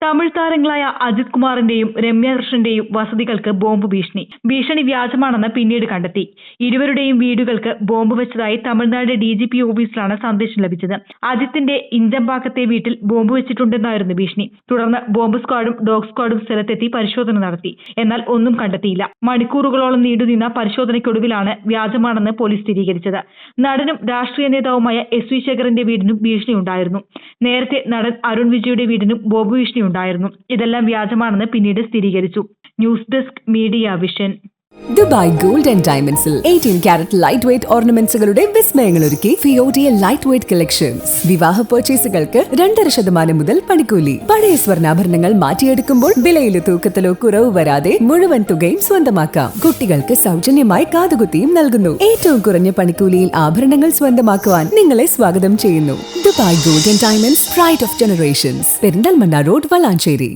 തമിഴ് താരങ്ങളായ അജിത് കുമാറിന്റെയും രമ്യ കൃഷ്ണന്റെയും വസതികൾക്ക് ബോംബ് ഭീഷണി. ഭീഷണി വ്യാജമാണെന്ന് പിന്നീട് കണ്ടെത്തി. ഇരുവരുടെയും വീടുകൾക്ക് ബോംബ് വെച്ചതായി തമിഴ്നാട് ഡി ജി പി ഓഫീസിലാണ് സന്ദേശം ലഭിച്ചത്. അജിത്തിന്റെ ഇഞ്ചമ്പാക്കത്തെ വീട്ടിൽ ബോംബ് വെച്ചിട്ടുണ്ടെന്നായിരുന്നു ഭീഷണി. തുടർന്ന് ബോംബ് സ്ക്വാഡും ഡോഗ് സ്ക്വാഡും സ്ഥലത്തെത്തി പരിശോധന നടത്തി. എന്നാൽ ഒന്നും കണ്ടെത്തിയില്ല. മണിക്കൂറുകളോളം നീണ്ടുനിന്ന പരിശോധനയ്ക്കൊടുവിലാണ് വ്യാജമാണെന്ന് പോലീസ് സ്ഥിരീകരിച്ചത്. നടനും രാഷ്ട്രീയ നേതാവുമായ എസ് വി ശേഖറിന്റെ വീടിനും ഭീഷണിയുണ്ടായിരുന്നു നേരത്തെ നടൻ അരുൺ വിജയുടെ വീടിനും ബോംബ് ഭീഷണിയുണ്ടായിരുന്നു ഇതെല്ലാം വ്യാജമാണെന്ന് പിന്നീട് സ്ഥിരീകരിച്ചു. News desk media vision. Dubai gold and ഡയമണ്ട്സിൽ എയ്റ്റീൻ ക്യാരറ്റ് ലൈറ്റ് വെയ്റ്റ് ഓർണമെന്റ്സുകളുടെ വിസ്മയങ്ങൾ ഒരുക്കി ഫിയോഡിയ ലൈറ്റ് വെയ്റ്റ് കളക്ഷൻസ് വിവാഹ പർച്ചേസുകൾക്ക് രണ്ടര ശതമാനം മുതൽ പണിക്കൂലി. പഴയ സ്വർണാഭരണങ്ങൾ മാറ്റിയെടുക്കുമ്പോൾ വിലയിലോ തൂക്കത്തിലോ കുറവ് വരാതെ മുഴുവൻ തുകയും സ്വന്തമാക്കാം. കുട്ടികൾക്ക് സൗജന്യമായി കാതുകുത്തിയും നൽകുന്നു. ഏറ്റവും കുറഞ്ഞ പണിക്കൂലിയിൽ ആഭരണങ്ങൾ സ്വന്തമാക്കുവാൻ നിങ്ങളെ സ്വാഗതം ചെയ്യുന്നു. Dubai gold and diamonds pride of generations Perinthalmanna road Valanchery